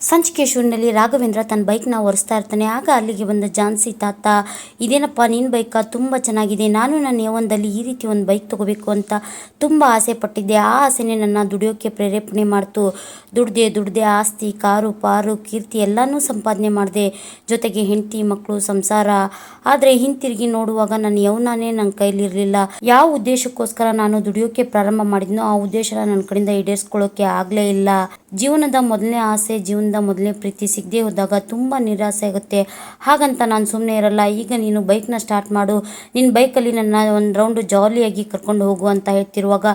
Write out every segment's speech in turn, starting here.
ಸಂಚಿಕೇಶ್ವರಿನಲ್ಲಿ ರಾಘವೇಂದ್ರ ತನ್ನ ಬೈಕ್ನ ಒರೆಸ್ತಾ ಇರ್ತಾನೆ. ಆಗ ಅಲ್ಲಿಗೆ ಬಂದ ಜಾನ್ಸಿ ತಾತ, ಇದೇನಪ್ಪ ನಿನ್ನ ಬೈಕ ತುಂಬ ಚೆನ್ನಾಗಿದೆ. ನಾನು ನನ್ನ ಯೌವನದಲ್ಲಿ ಈ ರೀತಿ ಒಂದು ಬೈಕ್ ತಗೋಬೇಕು ಅಂತ ತುಂಬ ಆಸೆ ಪಟ್ಟಿದ್ದೆ. ಆ ಆಸೆನೇ ನನ್ನ ದುಡಿಯೋಕ್ಕೆ ಪ್ರೇರೇಪಣೆ ಮಾಡ್ತು. ದುಡ್ದೆ ದುಡ್ದೆ ಆಸ್ತಿ, ಕಾರು, ಪಾರು, ಕೀರ್ತಿ ಎಲ್ಲನೂ ಸಂಪಾದನೆ ಮಾಡಿದೆ. ಜೊತೆಗೆ ಹೆಂಡತಿ ಮಕ್ಕಳು ಸಂಸಾರ. ಆದರೆ ಹಿಂತಿರುಗಿ ನೋಡುವಾಗ ನನ್ನ ಯೌವನನೇ ನನ್ನ ಕೈಲಿರಲಿಲ್ಲ. ಯಾವ ಉದ್ದೇಶಕ್ಕೋಸ್ಕರ ನಾನು ದುಡಿಯೋಕ್ಕೆ ಪ್ರಾರಂಭ ಮಾಡಿದ್ನೋ ಆ ಉದ್ದೇಶನ ನನ್ನ ಕಡೆಯಿಂದ ಈಡೇರಿಸ್ಕೊಳ್ಳೋಕೆ ಆಗಲೇ ಇಲ್ಲ. ಜೀವನದ ಮೊದಲನೇ ಆಸೆ ಜೀವನದ ಮೊದಲೇ ಪ್ರೀತಿ ಸಿಗದೆ ಹೋದಾಗ ತುಂಬ ನಿರಾಸೆ ಆಗುತ್ತೆ. ಹಾಗಂತ ನಾನು ಸುಮ್ಮನೆ ಇರಲ್ಲ, ಈಗ ನೀನು ಬೈಕ್ನ ಸ್ಟಾರ್ಟ್ ಮಾಡು. ನಿನ್ನ ಬೈಕಲ್ಲಿ ನನ್ನ ಒಂದು ರೌಂಡು ಜಾಲಿಯಾಗಿ ಕರ್ಕೊಂಡು ಹೋಗು ಅಂತ ಹೇಳ್ತಿರುವಾಗ,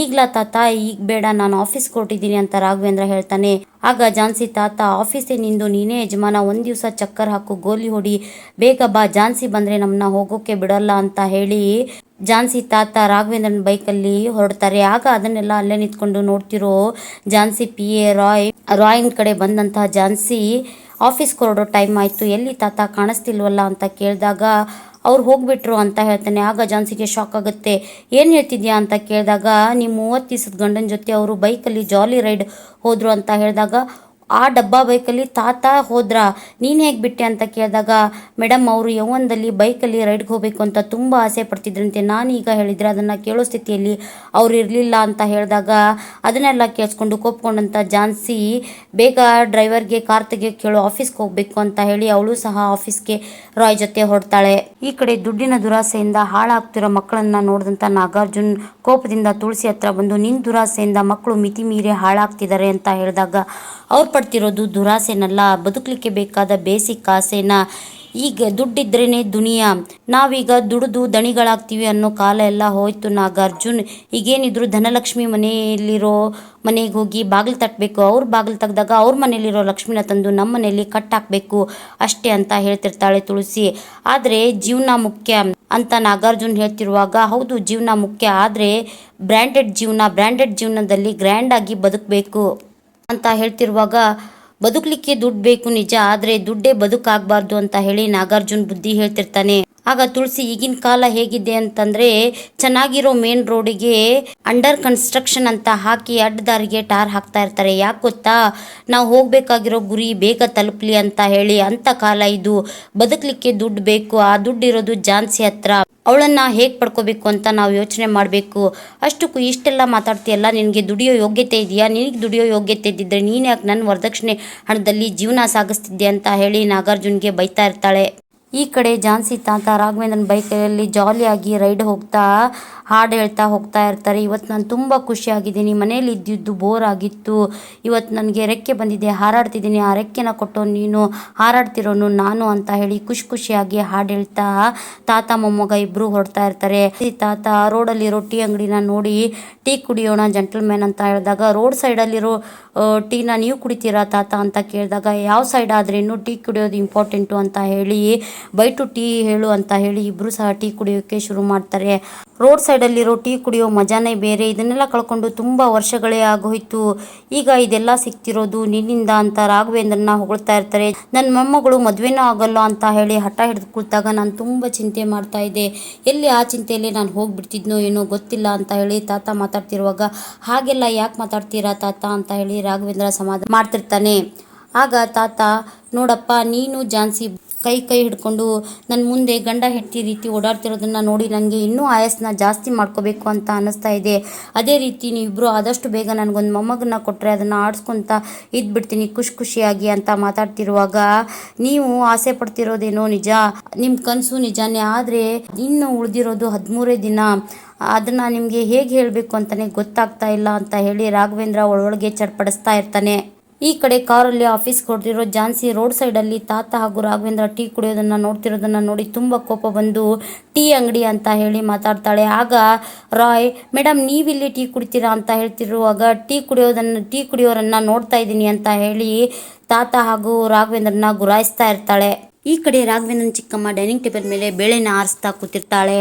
ಈಗ್ಲಾ ತಾತ, ಈಗ ಬೇಡ, ನಾನು ಆಫೀಸ್ ಕೊಟ್ಟಿದ್ದೀನಿ ಅಂತ ರಾಘವೇಂದ್ರ ಹೇಳ್ತಾನೆ. ಆಗ ಜಾನ್ಸಿ ತಾತ ಆಫೀಸೇ ನಿಂದು ನೀನೇ ಯಜಮಾನ, ಒಂದು ದಿವಸ ಚಕ್ಕರ್ ಹಾಕು, ಗೋಲಿ ಹೊಡಿ, ಬೇಗ ಬಾ, ಜಾನ್ಸಿ ಬಂದರೆ ನಮ್ಮನ್ನ ಹೋಗೋಕ್ಕೆ ಬಿಡಲ್ಲ ಅಂತ ಹೇಳಿ ಜಾನ್ಸಿ ತಾತ ರಾಘವೇಂದ್ರನ ಬೈಕಲ್ಲಿ ಹೊರಡ್ತಾರೆ. ಆಗ ಅದನ್ನೆಲ್ಲ ಅಲ್ಲೇ ನಿಂತ್ಕೊಂಡು ನೋಡ್ತಿರೋ ಜಾನ್ಸಿ ಪಿ ಎ ರಾಯ್, ರಾಯ್ನ ಕಡೆ ಬಂದಂತಹ ಜಾನ್ಸಿ ಆಫೀಸ್ ಹೊರಡೋ ಟೈಮ್ ಆಯಿತು. ಎಲ್ಲಿ ತಾತ ಕಾಣಿಸ್ತಿಲ್ವಲ್ಲ ಅಂತ ಕೇಳಿದಾಗ, ಅವ್ರು ಹೋಗ್ಬಿಟ್ರು ಅಂತ ಹೇಳ್ತಾನೆ. ಆಗ ಜಾನ್ಸಿಗೆ ಶಾಕ್ ಆಗುತ್ತೆ. ಏನು ಹೇಳ್ತಿದ್ಯಾ ಅಂತ ಕೇಳಿದಾಗ ನೀವು ಮೂವತ್ತು ದಿವಸದ ಗಂಡನ ಜೊತೆ ಅವರು ಬೈಕಲ್ಲಿ ಜಾಲಿ ರೈಡ್ ಹೋದರು ಅಂತ ಹೇಳಿದಾಗ ಆ ಡಬ್ಬಾ ಬೈಕಲ್ಲಿ ತಾತ ಹೋದ್ರ? ನೀನು ಹೇಗೆ ಬಿಟ್ಟೆ ಅಂತ ಕೇಳಿದಾಗ ಮೇಡಮ್ ಅವರು ಯೌವನದಲ್ಲಿ ಬೈಕಲ್ಲಿ ರೈಡ್ಗೆ ಹೋಗಬೇಕು ಅಂತ ತುಂಬ ಆಸೆ ಪಡ್ತಿದ್ರಂತೆ. ಈಗ ಹೇಳಿದರೆ ಅದನ್ನು ಕೇಳೋ ಸ್ಥಿತಿಯಲ್ಲಿ ಅವ್ರು ಇರಲಿಲ್ಲ ಅಂತ ಹೇಳಿದಾಗ, ಅದನ್ನೆಲ್ಲ ಕೇಳಿಸ್ಕೊಂಡು ಕೋಪ್ಕೊಂಡಂಥ ಜಾನ್ಸಿ, ಬೇಗ ಡ್ರೈವರ್ಗೆ ಕಾರ್ ತೆಗೆ ಕೇಳು, ಆಫೀಸ್ಗೆ ಹೋಗಬೇಕು ಅಂತ ಹೇಳಿ ಅವಳು ಸಹ ಆಫೀಸ್ಗೆ ರಾಯ್ ಜೊತೆ ಹೊರಡ್ತಾಳೆ. ಈ ಕಡೆ ದುಡ್ಡಿನ ದುರಾಸೆಯಿಂದ ಹಾಳಾಗ್ತಿರೋ ಮಕ್ಕಳನ್ನ ನೋಡಿದಂಥ ನಾಗಾರ್ಜುನ್ ಕೋಪದಿಂದ ತುಳಸಿ ಹತ್ರ ಬಂದು ನಿನ್ನ ದುರಾಸೆಯಿಂದ ಮಕ್ಕಳು ಮಿತಿ ಮೀರಿ ಹಾಳಾಗ್ತಿದ್ದಾರೆ ಅಂತ ಹೇಳಿದಾಗ, ಅವ್ರು ಪಡ್ತಿರೋದು ದುರಾಸೆನಲ್ಲ, ಬದುಕಲಿಕ್ಕೆ ಬೇಕಾದ ಬೇಸಿಕ್ ಆಸೆನ. ಈಗ ದುಡ್ಡಿದ್ರೇ ದುನಿಯಾ. ನಾವೀಗ ದುಡಿದು ದಣಿಗಳಾಗ್ತೀವಿ ಅನ್ನೋ ಕಾಲ ಎಲ್ಲ ಹೋಯ್ತು ನಾಗಾರ್ಜುನ್. ಈಗೇನಿದ್ರು ಧನಲಕ್ಷ್ಮಿ ಮನೆಯಲ್ಲಿರೋ ಮನೆಗೆ ಹೋಗಿ ಬಾಗಿಲು ತಟ್ಟಬೇಕು ಅವ್ರ ಬಾಗಿಲು ತೆಗ್ದಾಗ ಅವ್ರ ಮನೇಲಿರೋ ಲಕ್ಷ್ಮಿನ ತಂದು ನಮ್ಮ ಮನೆಯಲ್ಲಿ ಕಟ್ಟಾಕಬೇಕು ಅಷ್ಟೇ ಅಂತ ಹೇಳ್ತಿರ್ತಾಳೆ ತುಳಸಿ. ಆದರೆ ಜೀವನ ಮುಖ್ಯ ಅಂತ ನಾಗಾರ್ಜುನ್ ಹೇಳ್ತಿರುವಾಗ, ಹೌದು ಜೀವನ ಮುಖ್ಯ, ಆದರೆ ಬ್ರ್ಯಾಂಡೆಡ್ ಜೀವನ, ಬ್ರ್ಯಾಂಡೆಡ್ ಜೀವನದಲ್ಲಿ ಗ್ರ್ಯಾಂಡಾಗಿ ಬದುಕಬೇಕು. ಅಂತ ಹೇಳ್ತಿರುವಾಗ, ಬದುಕಲಿಕ್ಕೆ ದುಡ್ಡು ಬೇಕು ನಿಜ, ಆದರೆ ದುಡ್ಡೇ ಬದುಕಾಗಬಾರ್ದು ಅಂತ ಹೇಳಿ ನಾಗಾರ್ಜುನ್ ಬುದ್ಧಿ ಹೇಳ್ತಿರ್ತಾನೆ. ಆಗ ತುಳಸಿ, ಈಗಿನ ಕಾಲ ಹೇಗಿದೆ ಅಂತಂದ್ರೆ, ಚೆನ್ನಾಗಿರೋ ಮೇನ್ ರೋಡಿಗೆ ಅಂಡರ್ ಕನ್ಸ್ಟ್ರಕ್ಷನ್ ಅಂತ ಹಾಕಿ ಅಡ್ಡದಾರಿಗೆ ಟಾರ್ ಹಾಕ್ತಾ ಇರ್ತಾರೆ. ಯಾಕೆ ಗೊತ್ತಾ? ನಾವು ಹೋಗ್ಬೇಕಾಗಿರೋ ಗುರಿ ಬೇಗ ತಲುಪಲಿ ಅಂತ ಹೇಳಿ ಅಂತ ಕಾಲ ಇದು. ಬದುಕಲಿಕ್ಕೆ ದುಡ್ಡು ಬೇಕು, ಆ ದುಡ್ಡು ಇರೋದು ಜಾನ್ಸಿ ಹತ್ರ. ಅವಳನ್ನ ಹೇಗೆ ಪಡ್ಕೋಬೇಕು ಅಂತ ನಾವು ಯೋಚನೆ ಮಾಡಬೇಕು. ಅಷ್ಟಕ್ಕೂ ಇಷ್ಟೆಲ್ಲ ಮಾತಾಡ್ತೀಯಲ್ಲ, ನಿನಗೆ ದುಡಿಯೋ ಯೋಗ್ಯತೆ ಇದೆಯಾ? ನಿನಗೆ ದುಡಿಯೋ ಯೋಗ್ಯತೆ ಇದ್ದಿದ್ರೆ ನೀನು ಯಾಕೆ ನನ್ನ ವರದಕ್ಷಿಣೆ ಹಣದಲ್ಲಿ ಜೀವನ ಸಾಗಿಸ್ತಿದ್ದೆ ಅಂತ ಹೇಳಿ ನಾಗಾರ್ಜುನ್ಗೆ ಬೈತಾ ಇರ್ತಾಳೆ. ಈ ಕಡೆ ಜಾನ್ಸಿ ತಾತ ರಾಘವೇಂದ್ರನ ಬೈಕಲ್ಲಿ ಜಾಲಿಯಾಗಿ ರೈಡ್ ಹೋಗ್ತಾ, ಹಾಡು ಹೇಳ್ತಾ ಹೋಗ್ತಾ ಇರ್ತಾರೆ. ಇವತ್ತು ನಾನು ತುಂಬ ಖುಷಿಯಾಗಿದ್ದೀನಿ. ಮನೇಲಿ ಇದ್ದಿದ್ದು ಬೋರ್ ಆಗಿತ್ತು. ಇವತ್ತು ನನಗೆ ರೆಕ್ಕೆ ಬಂದಿದೆ. ಹಾರಾಡ್ತಿದ್ದೀನಿ. ಆ ರೆಕ್ಕೆನ ಕೊಟ್ಟು ನೀನು ಹಾರಾಡ್ತಿರೋನು ನಾನು ಅಂತ ಹೇಳಿ ಖುಷಿ ಖುಷಿಯಾಗಿ ಹಾಡು ಹೇಳ್ತಾ, ತಾತ ಮೊಮ್ಮಗ ಇಬ್ಬರು ಹೊರಡ್ತಾ ಇರ್ತಾರೆ. ತಾತ ರೋಡಲ್ಲಿರೋ ಟೀ ಅಂಗಡಿನ ನೋಡಿ, ಟೀ ಕುಡಿಯೋಣ ಜಂಟಲ್ಮ್ಯಾನ್ ಅಂತ ಹೇಳಿದಾಗ, ರೋಡ್ ಸೈಡಲ್ಲಿರೋ ಟೀನ ನೀವು ಕುಡಿತೀರಾ ತಾತ? ಅಂತ ಕೇಳಿದಾಗ, ಯಾವ ಸೈಡ್ ಆದ್ರೇನು ಟೀ ಕುಡಿಯೋದು ಇಂಪಾರ್ಟೆಂಟು ಅಂತ ಹೇಳಿ ಬೈಟು ಟೀ ಹೇಳು ಅಂತ ಹೇಳಿ ಇಬ್ಬರು ಸಹ ಟೀ ಕುಡಿಯೋಕ್ಕೆ ಶುರು ಮಾಡ್ತಾರೆ. ರೋಡ್ ಸೈಡಲ್ಲಿರೋ ಟೀ ಕುಡಿಯೋ ಮಜಾನೇ ಬೇರೆ. ಇದನ್ನೆಲ್ಲ ಕಳ್ಕೊಂಡು ತುಂಬ ವರ್ಷಗಳೇ ಆಗೋಯ್ತು. ಈಗ ಇದೆಲ್ಲ ಸಿಗ್ತಿರೋದು ನಿನ್ನಿಂದ ಅಂತ ರಾಘವೇಂದ್ರನ ಹೊಗಳ್ತಾ ಇರ್ತಾರೆ. ನನ್ನ ಮೊಮ್ಮಗಳು ಮದುವೆನೂ ಆಗಲ್ಲ ಅಂತ ಹೇಳಿ ಹಠ ಹಿಡಿದು ಕೂತಾಗ ನಾನು ತುಂಬ ಚಿಂತೆ ಮಾಡ್ತಾ ಇದ್ದೆ. ಎಲ್ಲಿ ಆ ಚಿಂತೆಯಲ್ಲಿ ನಾನು ಹೋಗ್ಬಿಡ್ತಿದ್ನೋ ಏನೋ ಗೊತ್ತಿಲ್ಲ ಅಂತ ಹೇಳಿ ತಾತ ಮಾತಾಡ್ತಿರುವಾಗ, ಹಾಗೆಲ್ಲ ಯಾಕೆ ಮಾತಾಡ್ತೀರಾ ತಾತ? ಅಂತ ಹೇಳಿ ರಾಘವೇಂದ್ರ ಸಮಾಧಾನ ಮಾಡ್ತಿರ್ತಾನೆ. ಆಗ ತಾತ, ನೋಡಪ್ಪ, ನೀನು ಜಾನ್ಸಿ ಕೈ ಕೈ ಹಿಡ್ಕೊಂಡು ನನ್ನ ಮುಂದೆ ಗಂಡ ಹೆಂಡತಿ ರೀತಿ ಓಡಾಡ್ತಿರೋದನ್ನು ನೋಡಿ ನನಗೆ ಇನ್ನೂ ಆಯಸ್ಸನ್ನ ಜಾಸ್ತಿ ಮಾಡ್ಕೋಬೇಕು ಅಂತ ಅನ್ನಿಸ್ತಾ ಇದೆ. ಅದೇ ರೀತಿ ನೀವಿಬ್ಬರು ಆದಷ್ಟು ಬೇಗ ನನಗೊಂದು ಮೊಮ್ಮಗನ್ನ ಕೊಟ್ಟರೆ ಅದನ್ನು ಆಡಿಸ್ಕೊತ ಇದ್ಬಿಡ್ತೀನಿ, ಖುಷಿ ಖುಷಿಯಾಗಿ ಅಂತ ಮಾತಾಡ್ತಿರುವಾಗ ನೀವು ಆಸೆ ಪಡ್ತಿರೋದೇನೋ ನಿಜ? ನಿಮ್ಮ ಕನಸು ನಿಜಾನೇ, ಆದರೆ ಇನ್ನು ಉಳಿದಿರೋದು ಹದಿಮೂರೇ ದಿನ. ಅದನ್ನು ನಿಮಗೆ ಹೇಗೆ ಹೇಳಬೇಕು ಅಂತಲೇ ಗೊತ್ತಾಗ್ತಾ ಇಲ್ಲ ಅಂತ ಹೇಳಿ ರಾಘವೇಂದ್ರ ಒಳಗೆ ಚಡ್ಪಡಿಸ್ತಾ ಇರ್ತಾನೆ. ಈ ಕಡೆ ಕಾರಲ್ಲಿ ಆಫೀಸ್ ಕೊಡ್ತಿರೋ ಜಾನ್ಸಿ ರೋಡ್ ಸೈಡ್ ಅಲ್ಲಿ ತಾತ ಹಾಗೂ ರಾಘವೇಂದ್ರ ಟೀ ಕುಡಿಯೋದನ್ನ ನೋಡ್ತಿರೋದನ್ನ ನೋಡಿ ತುಂಬಾ ಕೋಪ ಬಂದು ಟೀ ಅಂಗಡಿ ಅಂತ ಹೇಳಿ ಮಾತಾಡ್ತಾಳೆ. ಆಗ ರಾಯ್ ಮೇಡಮ್ ನೀವಿಲ್ಲಿ ಟೀ ಕುಡಿತೀರಾ ಅಂತ ಹೇಳ್ತಿರುವಾಗ ಟೀ ಕುಡಿಯೋದನ್ನ, ಟೀ ಕುಡಿಯೋರನ್ನ ನೋಡ್ತಾ ಇದ್ದೀನಿ ಅಂತ ಹೇಳಿ ತಾತ ಹಾಗೂ ರಾಘವೇಂದ್ರನ ಗುರಾಯಿಸ್ತಾ ಇರ್ತಾಳೆ. ಈ ಕಡೆ ರಾಘವೇಂದ್ರನ ಚಿಕ್ಕಮ್ಮ ಡೈನಿಂಗ್ ಟೇಬಲ್ ಮೇಲೆ ಬೇಳೆನ ಆರಿಸ್ತಾ ಕೂತಿರ್ತಾಳೆ.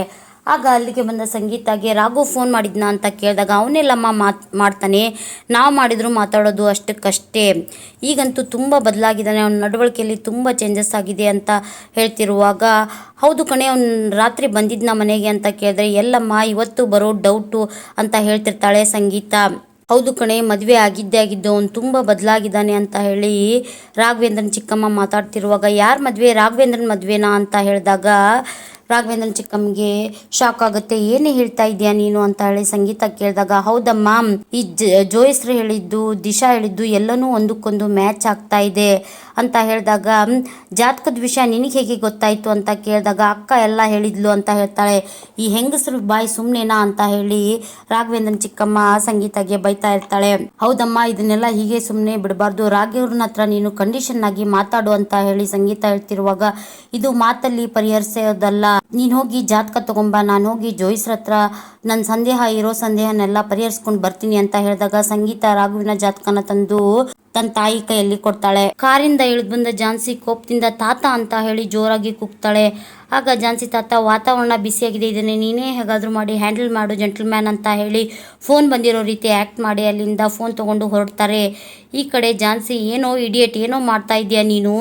ಆಗ ಅಲ್ಲಿಗೆ ಬಂದ ಸಂಗೀತಾಗೆ, ರಾಘು ಫೋನ್ ಮಾಡಿದ್ನ? ಅಂತ ಕೇಳಿದಾಗ, ಅವನೆಲ್ಲಮ್ಮ ಮಾತ್, ಮಾಡ್ತಾನೆ. ನಾವು ಮಾಡಿದ್ರು ಮಾತಾಡೋದು ಅಷ್ಟಕ್ಕಷ್ಟೇ. ಈಗಂತೂ ತುಂಬ ಬದಲಾಗಿದ್ದಾನೆ. ಅವನ ನಡವಳಿಕೆಯಲ್ಲಿ ತುಂಬ ಚೇಂಜಸ್ ಆಗಿದೆ ಅಂತ ಹೇಳ್ತಿರುವಾಗ, ಹೌದು ಕಣೆ, ಅವ್ನು ರಾತ್ರಿ ಬಂದಿದ್ನ ಮನೆಗೆ? ಅಂತ ಕೇಳಿದ್ರೆ, ಎಲ್ಲಮ್ಮ, ಇವತ್ತು ಬರೋ ಡೌಟು ಅಂತ ಹೇಳ್ತಿರ್ತಾಳೆ ಸಂಗೀತ. ಹೌದು ಕಣೆ, ಮದುವೆ ಆಗಿದ್ದೇ ಆಗಿದ್ದು ಅವ್ನು ತುಂಬ ಬದಲಾಗಿದ್ದಾನೆ ಅಂತ ಹೇಳಿ ರಾಘವೇಂದ್ರನ್ ಚಿಕ್ಕಮ್ಮ ಮಾತಾಡ್ತಿರುವಾಗ, ಯಾರ ಮದುವೆ? ರಾಘವೇಂದ್ರನ್ ಮದುವೆನಾ? ಅಂತ ಹೇಳಿದಾಗ ರಾಘವೇಂದ್ರನ್ ಚಿಕ್ಕಮ್ಮಗೆ ಶಾಕ್ ಆಗುತ್ತೆ. ಏನೇ ಹೇಳ್ತಾ ಇದೀಯಾ ನೀನು ಅಂತ ಹೇಳಿ ಸಂಗೀತ ಕೇಳಿದಾಗ, ಹೌದಮ್ಮ, ಈ ಜೋಯಿಸ್ರು ಹೇಳಿದ್ದು, ದಿಶಾ ಹೇಳಿದ್ದು ಎಲ್ಲನೂ ಒಂದಕ್ಕೊಂದು ಮ್ಯಾಚ್ ಆಗ್ತಾ ಇದೆ. ಅಂತ ಹೇಳಿದಾಗ ಜಾತಕದ ವಿಷಯ ನಿನಗೆ ಹೇಗೆ ಗೊತ್ತಾಯ್ತು? ಅಂತ ಕೇಳಿದಾಗ, ಅಕ್ಕ ಎಲ್ಲ ಹೇಳಿದ್ಲು ಅಂತ ಹೇಳ್ತಾಳೆ. ಈ ಹೆಂಗಸರು ಬಾಯಿ ಸುಮ್ಮನೆನಾ ಅಂತ ಹೇಳಿ ರಾಘವೇಂದ್ರನ್ ಚಿಕ್ಕಮ್ಮ ಸಂಗೀತಗೆ ಬೈತಾ ಇರ್ತಾಳೆ. ಹೌದಮ್ಮ, ಇದನ್ನೆಲ್ಲ ಹೀಗೆ ಸುಮ್ಮನೆ ಬಿಡಬಾರ್ದು. ರಾಘವ್ರನ್ನ ಹತ್ರ ನೀನು ಕಂಡೀಷನ್ ಆಗಿ ಮಾತಾಡು ಅಂತ ಹೇಳಿ ಸಂಗೀತ ಹೇಳ್ತಿರುವಾಗ, ಇದು ಮಾತಲ್ಲಿ ಪರಿಹರಿಸೋದಲ್ಲ. ನೀನು ಹೋಗಿ ಜಾತಕ ತಗೊಂಬ. ನಾನು ಹೋಗಿ ಜೋಯಿಸ್ರ ಹತ್ರ ನನ್ನ ಸಂದೇಹ ಇರೋ ಸಂದೇಹನೆಲ್ಲ ಪರಿಹರಿಸ್ಕೊಂಡು ಬರ್ತೀನಿ ಅಂತ ಹೇಳಿದಾಗ, ಸಂಗೀತ ರಾಘುವಿನ ಜಾತಕನ ತಂದು ತನ್ನ ತಾಯಿ ಕೈಯಲ್ಲಿ ಕೊಡ್ತಾಳೆ. ಕಾರಿಂದ ಇಳಿದು ಬಂದ ಜಾನ್ಸಿ ಕೋಪದಿಂದ ತಾತ ಅಂತ ಹೇಳಿ ಜೋರಾಗಿ ಕೂಗ್ತಾಳೆ. ಆಗ ಜಾನ್ಸಿ ತಾತ, ವಾತಾವರಣ ಬಿಸಿಯಾಗಿದೆ, ಇದನ್ನೇ ನೀನೇ ಹೇಗಾದರೂ ಮಾಡಿ, ಹ್ಯಾಂಡಲ್ ಮಾಡು, ಜೆಂಟಲ್ಮ್ಯಾನ್ ಅಂತ ಹೇಳಿ ಫೋನ್ ಬಂದಿರೋ ರೀತಿ ಆ್ಯಕ್ಟ್ ಮಾಡಿ ಅಲ್ಲಿಂದ ಫೋನ್ ತೊಗೊಂಡು ಹೊರಡ್ತಾರೆ. ಈ ಕಡೆ ಜಾನ್ಸಿ, ಏನೋ ಇಡಿಯಟ್, ಏನೋ ಮಾಡ್ತಾ ಇದೆಯಾ ನೀನು?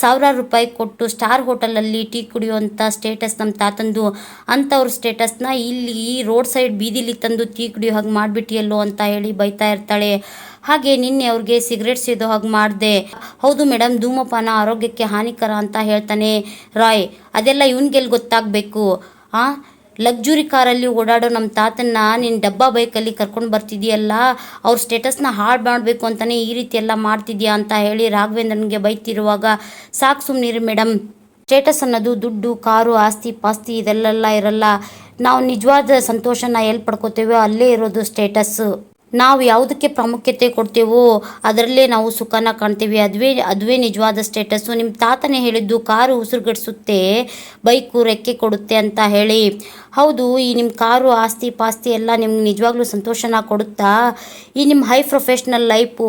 ಸಾವಿರಾರು ರೂಪಾಯಿ ಕೊಟ್ಟು ಸ್ಟಾರ್ ಹೋಟೆಲಲ್ಲಿ ಟೀ ಕುಡಿಯುವಂಥ ಸ್ಟೇಟಸ್ ನಮ್ಮ ತಾತಂದು. ಅಂಥವ್ರ ಸ್ಟೇಟಸ್ನ ಇಲ್ಲಿ ರೋಡ್ ಸೈಡ್ ಬೀದಿಲಿ ತಂದು ಟೀ ಕುಡಿಯೋ ಹಾಗೆ ಮಾಡಿಬಿಟ್ಟಿಯಲ್ಲೋ ಅಂತ ಹೇಳಿ ಬೈತಾ ಇರ್ತಾಳೆ. ಹಾಗೆ ನಿನ್ನೆ ಅವ್ರಿಗೆ ಸಿಗರೇಟ್ ಸೇದೋ ಹಾಗೆ ಮಾಡಿದೆ. ಹೌದು ಮೇಡಮ್ ಧೂಮಪಾನ ಆರೋಗ್ಯಕ್ಕೆ ಹಾನಿಕರ ಅಂತ ಹೇಳ್ತಾನೆ ರಾಯ್. ಅದೆಲ್ಲ ಇವನ್ಗೆಲ್ಲಿ ಗೊತ್ತಾಗಬೇಕು. ಆ, ಲಕ್ಸುರಿ ಕಾರಲ್ಲಿ ಓಡಾಡೋ ನಮ್ಮ ತಾತನ್ನ ನಿನ್ನ ಡಬ್ಬಾ ಬೈಕಲ್ಲಿ ಕರ್ಕೊಂಡು ಬರ್ತಿದೆಯಲ್ಲ, ಅವ್ರ ಸ್ಟೇಟಸ್ನ ಹಾಳು ಮಾಡಬೇಕು ಅಂತಲೇ ಈ ರೀತಿ ಎಲ್ಲ ಮಾಡ್ತಿದ್ಯಾ ಅಂತ ಹೇಳಿ ರಾಘವೇಂದ್ರನಿಗೆ ಬೈತಿರುವಾಗ, ಸಾಕು ಸುಮ್ಮನಿರಿ ಮೇಡಮ್ ಸ್ಟೇಟಸ್ ಅನ್ನೋದು ದುಡ್ಡು, ಕಾರು, ಆಸ್ತಿ, ಪಾಸ್ತಿ ಇದೆಲ್ಲ ಇರಲ್ಲ. ನಾವು ನಿಜವಾದ ಸಂತೋಷನ ಎಲ್ಲಿ ಪಡ್ಕೋತೇವೋ, ಅಲ್ಲೇ ಇರೋದು ಸ್ಟೇಟಸ್ಸು. ನಾವು ಯಾವುದಕ್ಕೆ ಪ್ರಾಮುಖ್ಯತೆ ಕೊಡ್ತೇವೋ ಅದರಲ್ಲೇ ನಾವು ಸುಖನ ಕಾಣ್ತೀವಿ. ಅದುವೇ ಅದುವೇ ನಿಜವಾದ ಸ್ಟೇಟಸ್ಸು ನಿಮ್ಮ ತಾತನೇ ಹೇಳಿದ್ದು ಕಾರು ಉಸಿರುಗಡಿಸುತ್ತೆ ಬೈಕು ರೆಕ್ಕೆ ಕೊಡುತ್ತೆ ಅಂತ ಹೇಳಿ. ಹೌದು, ಈ ನಿಮ್ಮ ಕಾರು ಆಸ್ತಿ ಪಾಸ್ತಿ ಎಲ್ಲ ನಿಮ್ಗೆ ನಿಜವಾಗ್ಲೂ ಸಂತೋಷನ ಕೊಡುತ್ತಾ? ಈ ನಿಮ್ಮ ಹೈ ಪ್ರೊಫೆಷ್ನಲ್ ಲೈಫು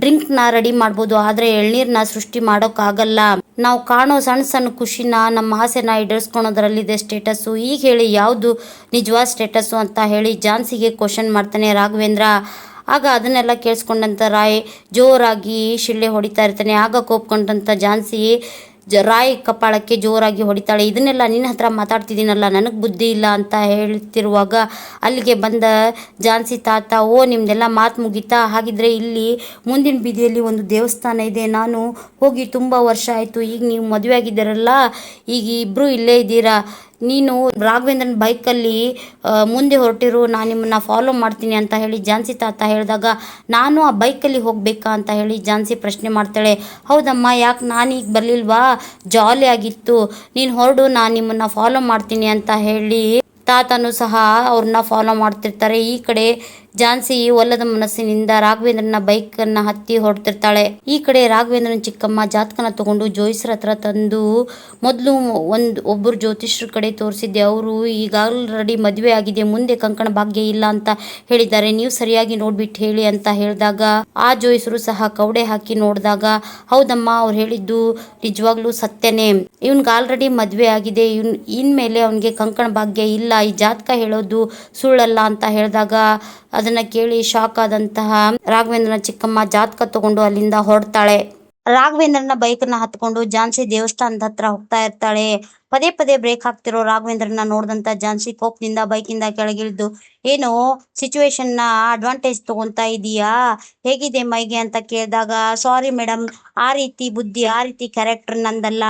ಡ್ರಿಂಕ್ನ ರೆಡಿ ಮಾಡ್ಬೋದು. ಆದರೆ ಎಳ್ನೀರನ್ನ ಸೃಷ್ಟಿ ಮಾಡೋಕ್ಕಾಗಲ್ಲ. ನಾವು ಕಾಣೋ ಸಣ್ಣ ಸಣ್ಣ ಖುಷಿನ, ನಮ್ಮ ಆಸೆನ ಈಡೇರಿಸ್ಕೊಳೋದ್ರಲ್ಲಿದೆ ಸ್ಟೇಟಸ್ಸು ಈಗ ಹೇಳಿ ಯಾವುದು ನಿಜವಾದ ಸ್ಟೇಟಸ್ಸು ಅಂತ ಹೇಳಿ ಜಾನ್ಸಿಗೆ ಕ್ವಶನ್ ಮಾಡ್ತಾನೆ ರಾಘವೇಂದ್ರ ಆಗ ಅದನ್ನೆಲ್ಲ ಕೇಳಿಸ್ಕೊಂಡಂಥ ರಾಯ್ ಜೋರಾಗಿ ಶಿಳ್ಳೆ ಹೊಡಿತಾ ಇರ್ತಾನೆ. ಆಗ ಕೋಪ್ಕೊಂಡಂಥ ಜಾನ್ಸಿ ಜ, ರಾಯ್ ಕಪಾಳಕ್ಕೆ ಜೋರಾಗಿ ಹೊಡಿತಾಳೆ. ಇದನ್ನೆಲ್ಲ ನಿನ್ನ ಹತ್ರ ಮಾತಾಡ್ತಿದ್ದೀನಲ್ಲ, ನನಗೆ ಬುದ್ಧಿ ಇಲ್ಲ ಅಂತ ಹೇಳ್ತಿರುವಾಗ ಅಲ್ಲಿಗೆ ಬಂದ ಜಾನ್ಸಿ ತಾತ, ಓ, ನಿಮ್ದೆಲ್ಲ ಮಾತು ಮುಗೀತಾ? ಹಾಗಿದ್ರೆ ಇಲ್ಲಿ ಮುಂದಿನ ಬೀದಿಯಲ್ಲಿ ಒಂದು ದೇವಸ್ಥಾನ ಇದೆ. ನಾನು ಹೋಗಿ ತುಂಬ ವರ್ಷ ಆಯಿತು. ಈಗ ನೀವು ಮದುವೆ ಆಗಿದ್ದೀರಲ್ಲ ಈಗ ಇಬ್ಬರು ಇಲ್ಲೇ ಇದ್ದೀರಾ? ನೀನು ರಾಘವೇಂದ್ರನ್ ಬೈಕಲ್ಲಿ ಮುಂದೆ ಹೊರಟಿರು ನಾನು ನಿಮ್ಮನ್ನ ಫಾಲೋ ಮಾಡ್ತೀನಿ ಅಂತ ಹೇಳಿ ಝಾನ್ಸಿ ತಾತ ಹೇಳಿದಾಗ, ನಾನು ಆ ಬೈಕಲ್ಲಿ ಹೋಗಬೇಕಾ? ಅಂತ ಹೇಳಿ ಝಾನ್ಸಿ ಪ್ರಶ್ನೆ ಮಾಡ್ತಾಳೆ. ಹೌದಮ್ಮ, ಯಾಕೆ ನಾನು ಈಗ ಬರಲಿಲ್ವಾ? ಜಾಲಿ ಆಗಿತ್ತು. ನೀನು ಹೊರಡು ನಾನು ನಿಮ್ಮನ್ನ ಫಾಲೋ ಮಾಡ್ತೀನಿ ಅಂತ ಹೇಳಿ ತಾತನು ಸಹ ಅವ್ರನ್ನ ಫಾಲೋ ಮಾಡ್ತಿರ್ತಾರೆ. ಈ ಕಡೆ ಝಾನ್ಸಿ ಒಲ್ಲದ ಮನಸ್ಸಿನಿಂದ ರಾಘವೇಂದ್ರನ ಬೈಕ್ ಅನ್ನ ಹತ್ತಿ ಹೊಡ್ತಿರ್ತಾಳೆ ಈ ಕಡೆ ರಾಘವೇಂದ್ರನ ಚಿಕ್ಕಮ್ಮ ಜಾತಕನ ತಗೊಂಡು ಜೋಯಿಸ್ರ ಹತ್ರ ತಂದು ಮೊದಲು ಒಂದು ಒಬ್ಬರು ಜ್ಯೋತಿಷ್ರ ಕಡೆ ತೋರಿಸಿದ್ದೆ. ಅವರು ಈಗ ಆಲ್ರೆಡಿ ಮದುವೆ ಆಗಿದೆ, ಮುಂದೆ ಕಂಕಣ ಭಾಗ್ಯ ಇಲ್ಲ ಅಂತ ಹೇಳಿದ್ದಾರೆ. ನೀವು ಸರಿಯಾಗಿ ನೋಡ್ಬಿಟ್ಟು ಹೇಳಿ ಅಂತ ಹೇಳಿದಾಗ ಆ ಜೋಯಿಸರು ಸಹ ಕವಡೆ ಹಾಕಿ ನೋಡಿದಾಗ, ಹೌದಮ್ಮ ಅವ್ರು ಹೇಳಿದ್ದು ನಿಜವಾಗ್ಲೂ ಸತ್ಯನೇ. ಇವನ್ಗೆ ಆಲ್ರೆಡಿ ಮದುವೆ ಆಗಿದೆ, ಇವ್ನ್ ಇನ್ಮೇಲೆ ಅವನಿಗೆ ಕಂಕಣ ಭಾಗ್ಯ ಇಲ್ಲ, ಈ ಜಾತಕ ಹೇಳೋದು ಸುಳ್ಳಲ್ಲ ಅಂತ ಹೇಳಿದಾಗ ಕೇಳಿ ಶಾಕ್ ಆದಂತಹ ರಾಘವೇಂದ್ರನ ಚಿಕ್ಕಮ್ಮ ಜಾತಕ ತಗೊಂಡು ಅಲ್ಲಿಂದ ಹೊರಡ್ತಾಳೆ. ರಾಘವೇಂದ್ರನ ಬೈಕ್ನ ಹತ್ಕೊಂಡು ಝಾನ್ಸಿ ದೇವಸ್ಥಾನದ ಹತ್ರ ಹೋಗ್ತಾ ಇರ್ತಾಳೆ. ಪದೇ ಪದೇ ಬ್ರೇಕ್ ಹಾಕ್ತಿರೋ ರಾಘವೇಂದ್ರನ ನೋಡಿದಂತ ಝಾನ್ಸಿ ಕೋಪದಿಂದ ಬೈಕಿಂದ ಕೆಳಗಿಳಿದು, ಏನು ಸಿಚುವೇಶನ್ನ ಅಡ್ವಾಂಟೇಜ್ ತಗೊಂತಾ ಇದೀಯಾ? ಹೇಗಿದೆ ಮೈಗೆ? ಅಂತ ಕೇಳಿದಾಗ ಸಾರಿ ಮೇಡಮ್ ಆ ರೀತಿ ಬುದ್ಧಿ, ಆ ರೀತಿ ಕ್ಯಾರೆಕ್ಟರ್ ನಂದಲ್ಲ.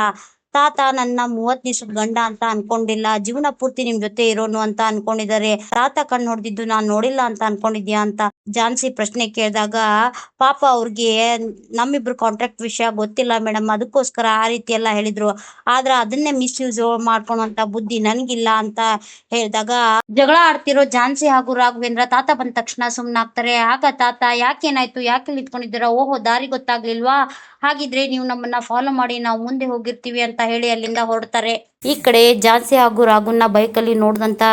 ತಾತ ನನ್ನ ಮೂವತ್ ನಿಮಿಷದ ಗಂಡ ಅಂತ ಅನ್ಕೊಂಡಿಲ್ಲ. ಜೀವನ ಪೂರ್ತಿ ನಿಮ್ ಜೊತೆ ಇರೋನು ಅಂತ ಅನ್ಕೊಂಡಿದ್ದಾರೆ. ತಾತ ಕಣ್ ನೋಡ್ದಿದ್ದು ನಾನ್ ನೋಡಿಲ್ಲ ಅಂತ ಅನ್ಕೊಂಡಿದ್ಯಾ ಅಂತ ಜಾನ್ಸಿ ಪ್ರಶ್ನೆ ಕೇಳಿದಾಗ, ಪಾಪ ಅವ್ರಿಗೆ ನಮ್ಮಿಬ್ರು ಕಾಂಟ್ರಾಕ್ಟ್ ವಿಷಯ ಗೊತ್ತಿಲ್ಲ ಮೇಡಮ್ ಅದಕ್ಕೋಸ್ಕರ ಆ ರೀತಿ ಎಲ್ಲ ಹೇಳಿದ್ರು. ಆದ್ರೆ ಅದನ್ನೇ ಮಿಸ್ಯೂಸ್ ಮಾಡ್ಕೊಳುವಂತ ಬುದ್ಧಿ ನನ್ಗಿಲ್ಲ ಅಂತ ಹೇಳಿದಾಗ, ಜಗಳ ಆಡ್ತಿರೋ ಜಾನ್ಸಿ ಹಾಗೂ ರಾಘವೇಂದ್ರ ತಾತ ಬಂದ ತಕ್ಷಣ ಸುಮ್ನಾಗ್ತಾರೆ. ಆಗ ತಾತ, ಯಾಕೇನಾಯ್ತು? ಯಾಕೆ ನಿಂತ್ಕೊಂಡಿದ್ದೀರಾ? ಓಹೋ, ದಾರಿ ಗೊತ್ತಾಗ್ಲಿಲ್ವಾ? ಹಾಗಿದ್ರೆ ನೀವು ನಮ್ಮನ್ನ ಫಾಲೋ ಮಾಡಿ, ನಾವು ಮುಂದೆ ಹೋಗಿರ್ತೀವಿ ಅಂತ ಹೇಳಿ ಅಲ್ಲಿಂದ ಹೊರಡ್ತಾರೆ. ಈ ಕಡೆ ಝಾನ್ಸಿ ಹಾಗೂ ರಾಘುನ ಬೈಕಲ್ಲಿ ನೋಡಿದಂತ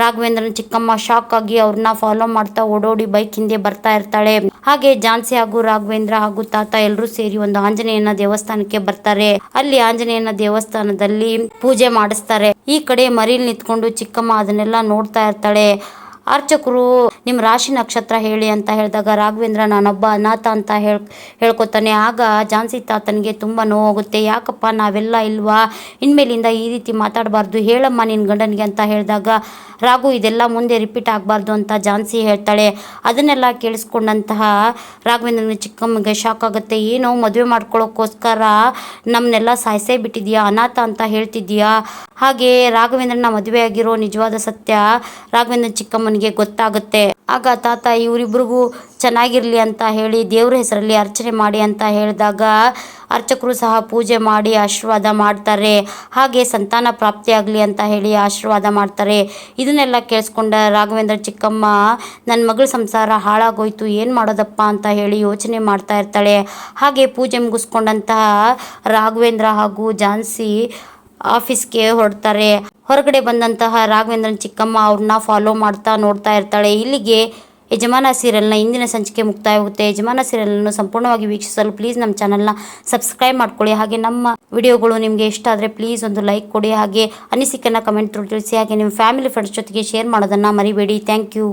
ರಾಘವೇಂದ್ರನ ಚಿಕ್ಕಮ್ಮ ಶಾಕ್ ಆಗಿ ಅವ್ರನ್ನ ಫಾಲೋ ಮಾಡ್ತಾ ಓಡೋಡಿ ಬೈಕ್ ಹಿಂದೆ ಬರ್ತಾ ಇರ್ತಾಳೆ. ಹಾಗೆ ಜಾನ್ಸಿ ಹಾಗೂ ರಾಘವೇಂದ್ರ ಹಾಗೂ ತಾತ ಎಲ್ಲರೂ ಸೇರಿ ಒಂದು ಆಂಜನೇಯನ ದೇವಸ್ಥಾನಕ್ಕೆ ಬರ್ತಾರೆ. ಅಲ್ಲಿ ಆಂಜನೇಯನ ದೇವಸ್ಥಾನದಲ್ಲಿ ಪೂಜೆ ಮಾಡಿಸ್ತಾರೆ. ಈ ಕಡೆ ಮರಿಲ್ ನಿಂತ್ಕೊಂಡು ಚಿಕ್ಕಮ್ಮ ಅದನ್ನೆಲ್ಲ ನೋಡ್ತಾ ಇರ್ತಾಳೆ. ಅರ್ಚಕರು ನಿಮ್ಮ ರಾಶಿ ನಕ್ಷತ್ರ ಹೇಳಿ ಅಂತ ಹೇಳಿದಾಗ ರಾಘವೇಂದ್ರ ನಾನೊಬ್ಬ ಅನಾಥ ಅಂತ ಹೇಳ್, ಹೇಳ್ಕೊತಾನೆ. ಆಗ ಝಾನ್ಸಿ ತಾತನಿಗೆ ತುಂಬ ನೋವಾಗುತ್ತೆ. ಯಾಕಪ್ಪ ನಾವೆಲ್ಲ ಇಲ್ವಾ? ಇನ್ಮೇಲಿಂದ ಈ ರೀತಿ ಮಾತಾಡಬಾರ್ದು. ಹೇಳಮ್ಮ ನಿನ್ನ ಗಂಡನಿಗೆ ಅಂತ ಹೇಳಿದಾಗ ರಾಘು ಇದೆಲ್ಲ ಮುಂದೆ ರಿಪೀಟ್ ಆಗಬಾರ್ದು ಅಂತ ಝಾನ್ಸಿ ಹೇಳ್ತಾಳೆ. ಅದನ್ನೆಲ್ಲ ಕೇಳಿಸ್ಕೊಂಡಂತಹ ರಾಘವೇಂದ್ರನ ಚಿಕ್ಕಮ್ಮಗೆ ಶಾಕ್ ಆಗುತ್ತೆ. ಏನೋ ಮದುವೆ ಮಾಡ್ಕೊಳ್ಳೋಕ್ಕೋಸ್ಕರ ನಮ್ಮನ್ನೆಲ್ಲ ಸಾಯಿಸೇ ಬಿಟ್ಟಿದ್ಯಾ ಅನಾಥ ಅಂತ ಹೇಳ್ತಿದ್ಯಾ ಹಾಗೆ ರಾಘವೇಂದ್ರನ ಮದುವೆ ಆಗಿರೋ ನಿಜವಾದ ಸತ್ಯ ರಾಘವೇಂದ್ರ ಚಿಕ್ಕಮ್ಮನಿಗೆ ಗೊತ್ತಾಗುತ್ತೆ. ಆಗ ತಾತ, ಇವರಿಬ್ರಿಗೂ ಚೆನ್ನಾಗಿರಲಿ ಅಂತ ಹೇಳಿ ದೇವ್ರ ಹೆಸರಲ್ಲಿ ಅರ್ಚನೆ ಮಾಡಿ ಅಂತ ಹೇಳಿದಾಗ ಅರ್ಚಕರು ಸಹ ಪೂಜೆ ಮಾಡಿ ಆಶೀರ್ವಾದ ಮಾಡ್ತಾರೆ. ಹಾಗೆ ಸಂತಾನ ಪ್ರಾಪ್ತಿಯಾಗಲಿ ಅಂತ ಹೇಳಿ ಆಶೀರ್ವಾದ ಮಾಡ್ತಾರೆ. ಇದನ್ನೆಲ್ಲ ಕೇಳಿಸ್ಕೊಂಡ ರಾಘವೇಂದ್ರ, ಚಿಕ್ಕಮ್ಮ ನನ್ನ ಮಗಳ ಸಂಸಾರ ಹಾಳಾಗೋಯ್ತು, ಏನು ಮಾಡೋದಪ್ಪ ಅಂತ ಹೇಳಿ ಯೋಚನೆ ಮಾಡ್ತಾ ಇರ್ತಾಳೆ. ಹಾಗೆ ಪೂಜೆ ಮುಗಿಸ್ಕೊಂಡಂತಹ ರಾಘವೇಂದ್ರ ಹಾಗೂ ಝಾನ್ಸಿ ಆಫೀಸ್ಗೆ ಹೊರಡ್ತಾರೆ. ಹೊರಗಡೆ ಬಂದಂತಹ ರಾಘವೇಂದ್ರನ್ ಚಿಕ್ಕಮ್ಮ ಅವ್ರನ್ನ ಫಾಲೋ ಮಾಡ್ತಾ ನೋಡ್ತಾ ಇರ್ತಾಳೆ. ಇಲ್ಲಿಗೆ ಯಜಮಾನ ಸೀರಿಯಲ್ನ ಇಂದಿನ ಸಂಚಿಕೆ ಮುಕ್ತಾಯವಾಗುತ್ತೆ. ಯಜಮಾನ ಸೀರಿಯಲನ್ನು ಸಂಪೂರ್ಣವಾಗಿ ವೀಕ್ಷಿಸಲು ಪ್ಲೀಸ್ ನಮ್ಮ ಚಾನಲ್ನ ಸಬ್ಸ್ಕ್ರೈಬ್ ಮಾಡ್ಕೊಳ್ಳಿ. ಹಾಗೆ ನಮ್ಮ ವಿಡಿಯೋಗಳು ನಿಮಗೆ ಇಷ್ಟ ಆದರೆ ಪ್ಲೀಸ್ ಒಂದು ಲೈಕ್ ಕೊಡಿ. ಹಾಗೆ ಅನಿಸಿಕೆನ ಕಮೆಂಟ್ ತಿಳಿಸಿ. ಹಾಗೆ ನಿಮ್ಮ ಫ್ಯಾಮಿಲಿ ಫ್ರೆಂಡ್ಸ್ ಜೊತೆಗೆ ಶೇರ್ ಮಾಡೋದನ್ನು ಮರಿಬೇಡಿ. Thank you